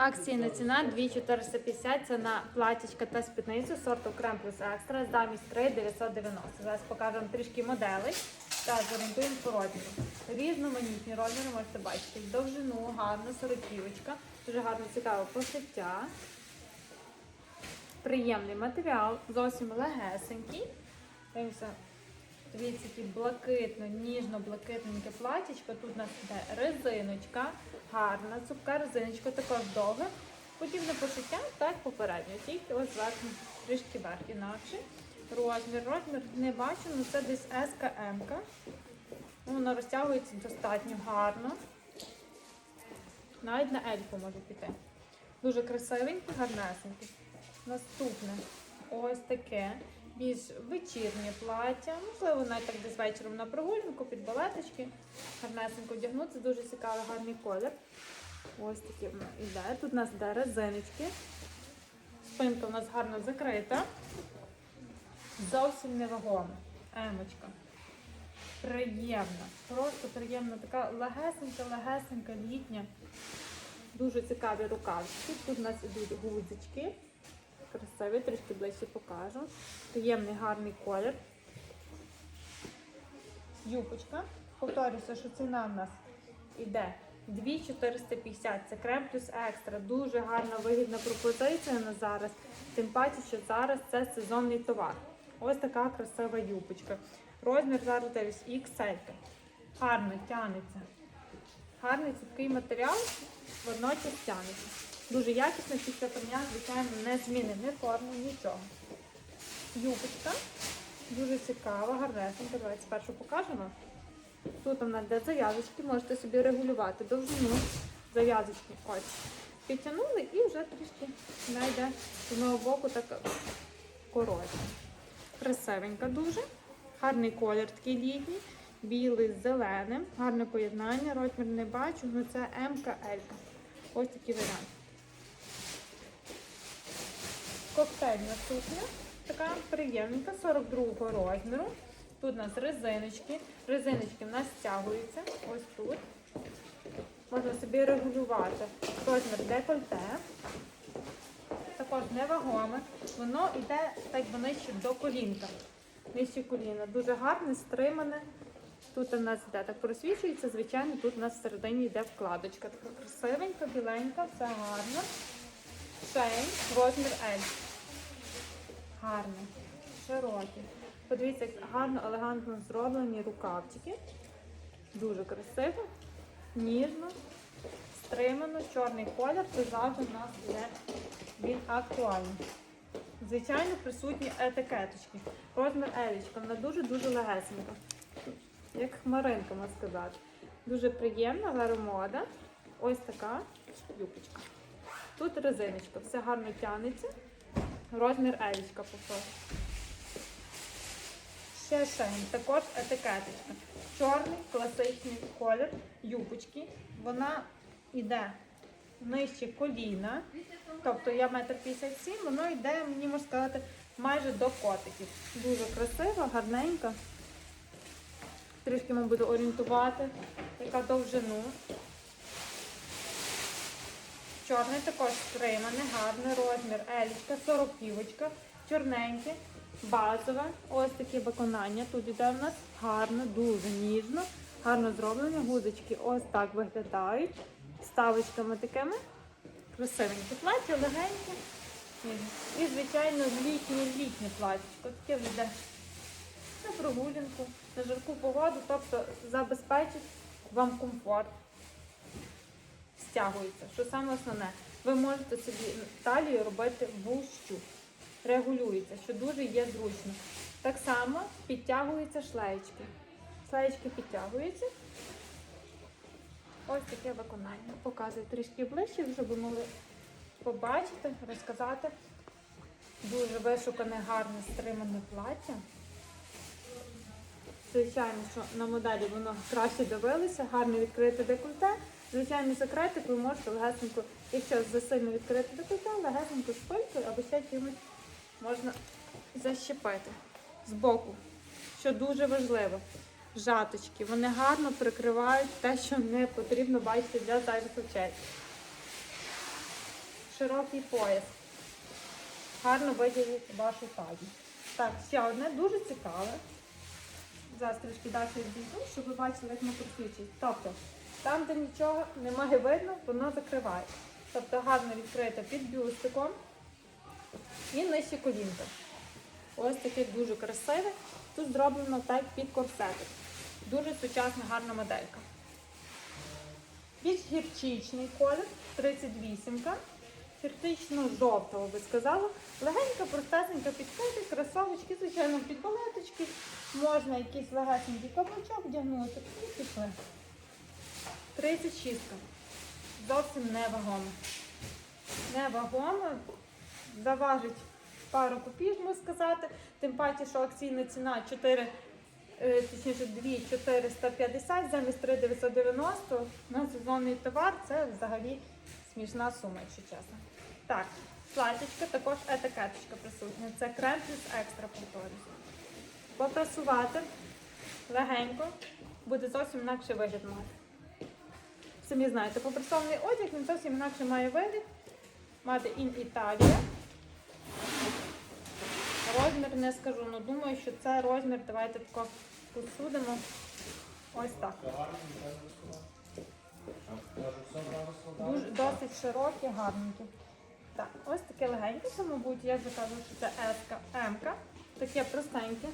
Акційна ціна 2450, це на платічка та спідницю сорту крем плюс екстра, замість 3 990. Зараз покажемо трішки моделей та зорієнтуємо по розміру. Різноманітні розміри можете бачити. Довжину, гарна сороківочка, дуже гарно цікаве пошиття. Приємний матеріал, зовсім легесенький. Дивимося, Дивіться, які блакитно, ніжно-блакитненьке платічко. Тут у нас йде резиночка, гарна цупка резиночка, також довга. Подібне пошиття, так попередньо, тільки ось зверху трішки верх інакше. Розмір, розмір не бачу, але це десь СКМ. Воно розтягується достатньо гарно. Навіть на ельку може піти. Дуже красивенький, гарнесенький. Наступне ось таке більш вечірнє плаття. Можливо, навіть так десь вечором на прогулянку, під балеточки. Гарнесенько вдягнути. Дуже цікавий, гарний колір. Ось воно йде. Тут у нас йде резиночки. Спинка у нас гарно закрита. Зовсім невагома. Емочка. Приємна. Просто приємна. Така легесенька, легесенька, літня. Дуже цікаві рукавчики. Тут у нас ідуть гудзички. Красивий, трішки ближче покажу. Приємний гарний колір. Юбочка. Повторюся, що ціна в нас іде 2450. Це крем плюс екстра. Дуже гарна вигідна пропозиція на зараз. Тим паче, що зараз це сезонний товар. Ось така красива юбочка. Розмір зараз дивись XL. Гарно тянеться. Гарний цупкий матеріал, водночас тянеться. Дуже якісно, після прання, звичайно, не зміни ні форму, нічого. Юбочка. Дуже цікава, гарнесенька. Давайте спершу покажемо. Тут вона де зав'язочки, можете собі регулювати довжину зав'язочки. Ось. Підтягнули і вже трішки знайде з одного боку так коротше. Красивенька дуже. Гарний колір такий літній, білий з зеленим. Гарне поєднання. Розмір не бачу, але це МКЛ. Ось такий варіант. Коктейльна сукня. Така приємненька, 42 розміру. Тут у нас резиночки. Резиночки в нас стягуються. Ось тут. Можна собі регулювати розмір декольте. Також невагоме. Воно йде так би нижче до колінка. Нижче коліна. Дуже гарне, стримане. Тут у нас йде так просвічується, звичайно, тут у нас всередині йде вкладочка. Така красивенька, біленька, все гарно. Шейн, розмір L. Гарно, широкі. Подивіться, як гарно, елегантно зроблені рукавчики. Дуже красиво, ніжно, стримано, чорний колір. Це завжди в нас буде він актуальний. Звичайно, присутні етикеточки. Розмір елічка, вона дуже-дуже легесенька. Як хмаринка, можна сказати. Дуже приємна, веромода. Ось така юбочка. Тут резиночка, все гарно тянеться. Розмір елічка повторюю. Ще шейн, також етикеточка. Чорний класичний колір юбочки. Вона йде нижче коліна. Тобто я метр п'ятдесят сім, воно йде, мені можна сказати, майже до котиків. Дуже красива, гарненька. Трішки ми буду орієнтувати, яка довжину. Чорний також стриманий, гарний розмір. Елічка, 40 півочка, чорненьке, базове. Ось таке виконання. Тут іде в нас гарно, дуже ніжно, гарно зроблені. Гудочки ось так виглядають. Ставочками такими. Красивеньке плаття, легеньке. І, звичайно, літнє літнє платтячко. Таке вже йде на прогулянку, на жарку погоду, тобто забезпечить вам комфорт стягується. Що саме основне, ви можете собі талію робити вущу, регулюється, що дуже є зручно. Так само підтягуються шлеєчки. Шлеєчки підтягуються. Ось таке виконання. Показую трішки ближче, щоб ви могли побачити, розказати. Дуже вишукане, гарне, стримане плаття. Звичайно, що на моделі воно краще дивилося, гарно відкрите декольте. Звичайно, секретик ви можете легесенько, якщо засильно відкрити декольте, легесенько шпилькою або ще чимось можна защепити з боку, що дуже важливо. Жаточки, вони гарно прикривають те, що не потрібно бачити для зайвих очей. широкий пояс. Гарно виділить вашу талію. Так, ще одне дуже цікаве. Зараз трішки далі відійду, щоб ви бачили, як ми просвічують. Тобто, там, де нічого немає видно, воно закриває. Тобто гарно відкрите під бюстиком і нижче колінка. Ось таке дуже красиве. Тут зроблено так під корсетик. Дуже сучасна, гарна моделька. Більш гірчичний колір, 38-ка. Гірчично-жовтого би сказала. Легенька, простесенька підходить, кросовочки, звичайно, під балеточки. Можна якийсь легесенький каблучок вдягнути і пішли. 36-ка. Зовсім невагома. Невагома. Заважить пару копійок, можна сказати. Тим паче, що акційна ціна 4, е, точніше 2 450 замість 3 990 на сезонний товар. Це взагалі смішна сума, якщо чесно. Так, платічка, також етикеточка присутня. Це крем плюс екстра повторюсь. Попрасувати легенько, буде зовсім інакше вигляд мати. Самі знаєте, попрасований одяг він зовсім інакше має вигляд. Мати ін Італія. Розмір не скажу, але думаю, що це розмір. Давайте тако посудимо. Ось так. Дуже досить широкі, гарненькі. Так, ось таке легеньке, мабуть, я вже кажу, що це S, М. Таке простеньке.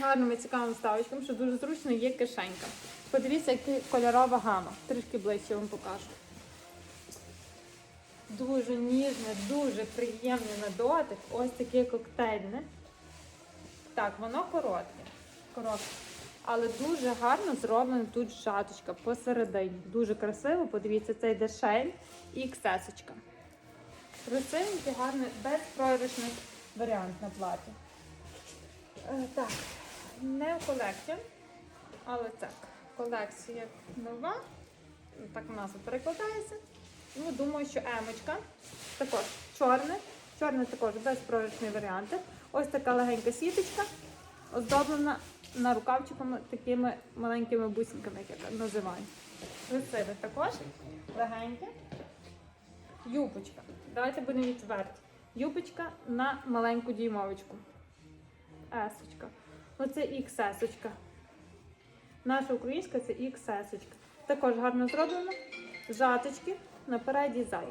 Гарними цікавими ставочками, що дуже зручно є кишенька. Подивіться, яка кольорова гама. Трішки ближче вам покажу. Дуже ніжне, дуже приємне на дотик. Ось таке коктейльне. Так, воно коротке. коротке. Але дуже гарно зроблена тут шаточка посередині. Дуже красиво, подивіться, це йде і ксесочка. Красивенький, гарний, безпроіграшний варіант на платі. Е, так, не в колекції, але так, колекція нова. Так назва перекладається. Ну, думаю, що емочка. Також чорне. Чорне також безпроіграшний варіант. Ось така легенька сіточка, оздоблена на рукавчиками такими маленькими бусинками, як я називаю. Красиве також. Легеньке. Юбочка. Давайте будемо відверті. Юбочка на маленьку діймовочку. Есочка. Оце XS-очка. Наша українська це XS-очка. Також гарно зроблено. Жаточки напереді і ззаді.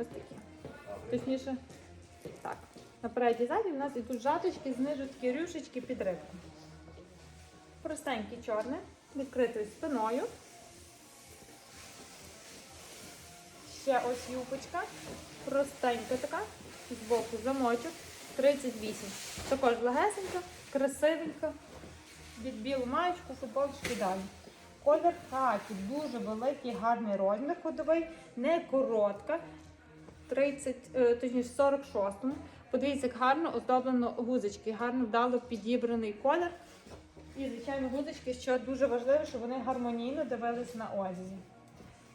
Ось такі. Точніше, так. Напереді і ззаді у нас йдуть жаточки, знизу такі рюшечки під рибку. Простенький чорне, відкритою спиною. Ще ось юбочка. Простенька така. Збоку замочок. 38. Також легесенька, красивенька. Від білу маєчку, футболочки далі. Колір хакі, дуже великий, гарний розмір ходовий, не коротка. 30, е, точніше 46-му. Подивіться, як гарно оздоблено гузочки, гарно вдало підібраний колір. І, звичайно, гузочки, що дуже важливо, щоб вони гармонійно дивились на одязі.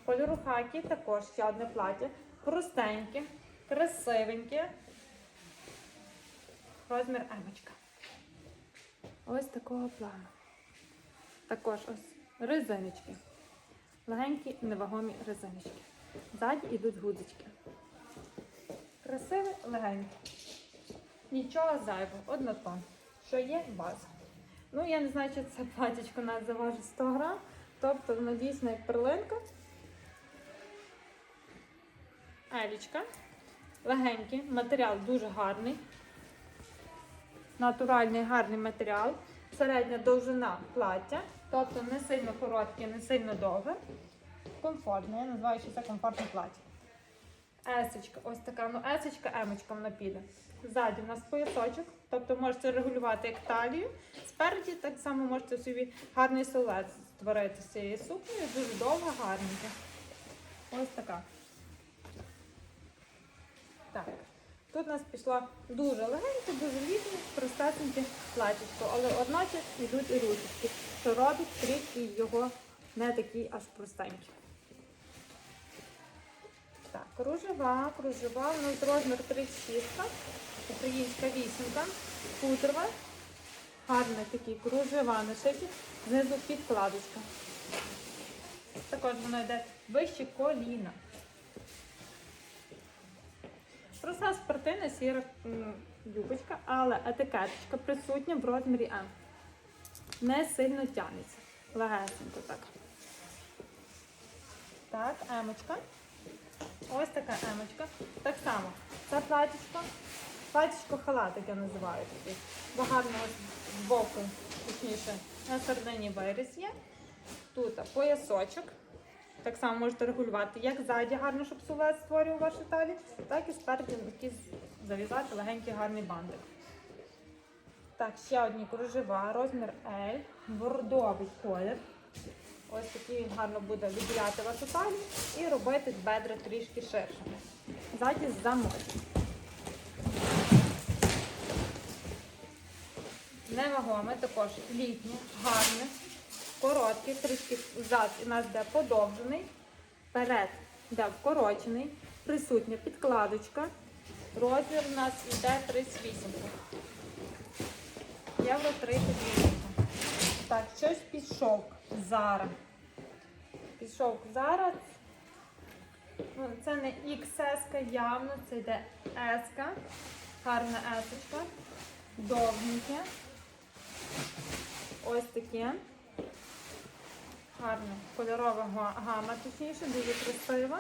Кольору хакі також ще одне плаття. Простеньке, красивеньке. Розмір емочка. Ось такого плану. Також ось резиночки. Легенькі, невагомі резиночки. Ззаді йдуть гудзички. Красиве, легеньке. Нічого зайвого, однотон. Що є база. Ну, я не знаю, чи це платічко нас заважить 100 грам. Тобто воно дійсно як перлинка. Елічка. Легенький, матеріал дуже гарний. Натуральний гарний матеріал. Середня довжина плаття. Тобто не сильно коротке, не сильно довге. Комфортне. Я називаю, що це комфортне плаття. Есочка, ось така, ну есочка, емочка вона піде. Ззаді у нас поясочок, тобто можете регулювати як талію. Спереді так само можете собі гарний силует створити з цієї сукнею. Дуже довга, гарненька. Ось така. Так. Тут у нас пішло дуже легеньке, дуже літнє, простесеньке платічко, але одночасно йдуть і ручечки, що робить трішки його не такий аж простенький. Так, кружева, кружева, у нас розмір 36, українська вісімка, хутрова, гарний такий кружева на шиті, знизу підкладочка. Також воно йде вище коліна. Проста спортивна сіра юбочка, але етикеточка присутня в розмірі М. Не сильно тягнеться. Легесенько так. Так, емочка. Ось така емочка. Так само. Це платічко. Платічко халат, як я називаю таке. Багато ось збоку, точніше, на середині виріз є. Тут поясочок. Так само можете регулювати як ззаді гарно, щоб силует створював ваші талії, так і спереді якийсь зав'язати легенький гарний бандик. Так, ще одні кружева, розмір L, бордовий колір. Ось такий він гарно буде відділяти вашу талію і робити бедра трішки ширшими. Ззаді замочок. Невагоме, також літнє, гарне, короткий, трішки зад у нас йде подовжений, перед йде вкорочений, присутня підкладочка. Розмір у нас йде 38. Євро 38. Так, щось пішов зараз. Пішов зараз. Ну, це не XS, явно, це йде S. Гарна S. Довгеньке. Ось таке. Гарна кольорова гама, точніше, дуже красива.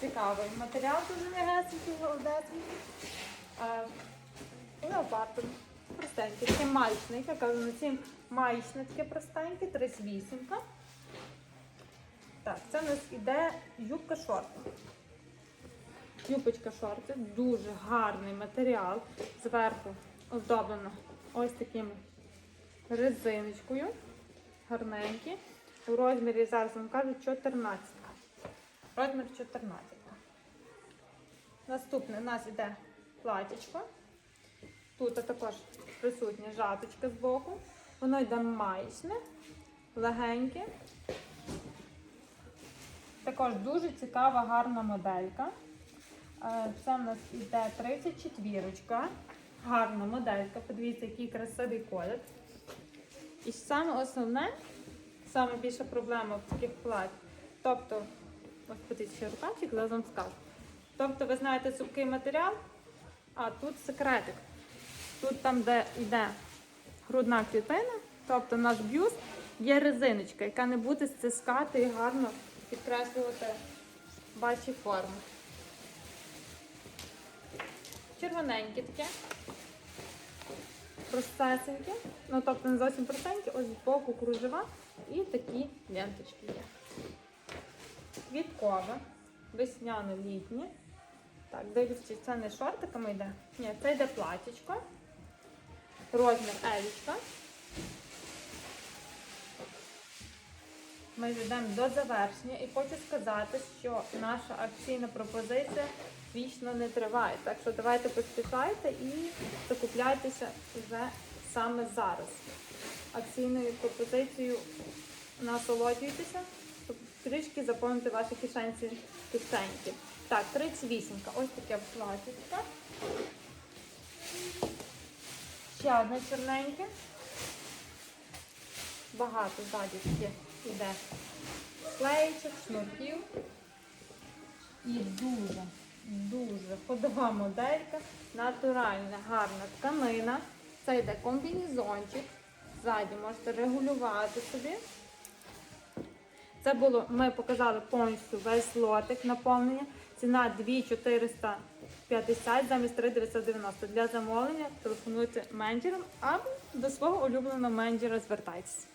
Цікавий матеріал дуже легесенький, голодесенький. Леопардом. Простенький, таке маєчне, я кажу, на цім маєчне таке простеньке, 38. Так, це у нас іде юбка шорти. Юбочка шорти, дуже гарний матеріал. Зверху оздоблено ось такими резиночкою. Гарненькі. У розмірі зараз вам кажуть 14. Розмір 14. Наступне у нас іде платічко. Тут також присутня жаточка з боку. Воно йде маєчне, легеньке. Також дуже цікава, гарна моделька. Е, Це в нас іде 34. Гарна моделька. Подивіться, який красивий колір. І саме основне, саме більша проблема в таких плать. Тобто, ось подивіться, ще рукавчик, зараз вам скажу. Тобто, ви знаєте цупкий матеріал, а тут секретик. Тут там, де йде грудна клітина, тобто наш бюст, є резиночка, яка не буде стискати і гарно підкреслювати ваші форми. Червоненьке таке. Простесеньке. Ну, тобто не зовсім простеньке, ось збоку кружева і такі ленточки є. Квіткове, весняно-літнє. Так, чи це не шортиками йде. Ні, це йде платічко. Розмір елічка. Ми йдемо до завершення і хочу сказати, що наша акційна пропозиція вічно не триває. Так що давайте поспішайте і закупляйтеся вже саме зараз. Акційною пропозицією насолоджуйтеся, щоб трішки заповнити ваші кишенці кишеньки. Так, 38. Ось таке платічко. Ще одне чорненьке. Багато ззаді йде клеєчок, шнурків. І дуже, дуже ходова моделька, натуральна, гарна тканина. Це йде комбінезончик. Ззаді можете регулювати собі. Це було, ми показали повністю весь лотик наповнення. Ціна 2450 замість 3990. Для замовлення телефонуйте менеджерам або до свого улюбленого менеджера звертайтеся.